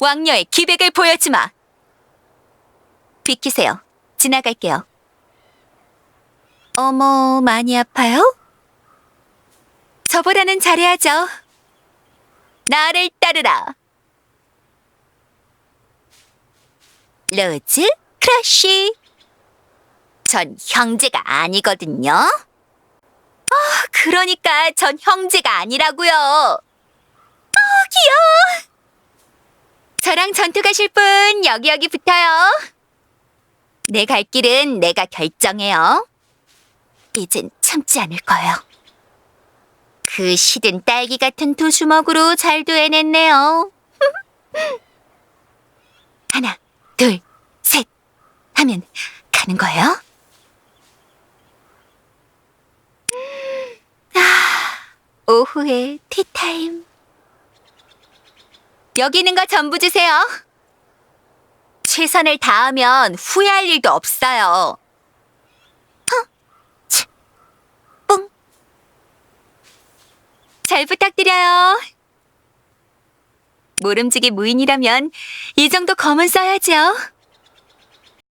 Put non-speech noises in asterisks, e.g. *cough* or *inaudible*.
왕녀의 기백을 보여주마. 비키세요. 지나갈게요. 어머, 많이 아파요? 저보다는 잘해야죠. 나를 따르라. 로즈 크러쉬. 전 형제가 아니거든요. 아, 그러니까 전 형제가 아니라고요. 아, 귀여워. 저랑 전투 가실 분 여기 여기 붙어요. 내 갈 길은 내가 결정해요. 이젠 참지 않을 거예요. 그 시든 딸기 같은 두 주먹으로 잘 도 해냈네요. *laughs* 하나, 둘, 셋 하면 가는 거예요? 아, 오후에 티타임. 여기 있는 거 전부 주세요. 최선을 다하면 후회할 일도 없어요. 뿡. 잘 부탁드려요. 모름지기 무인이라면 이 정도 검은 써야죠.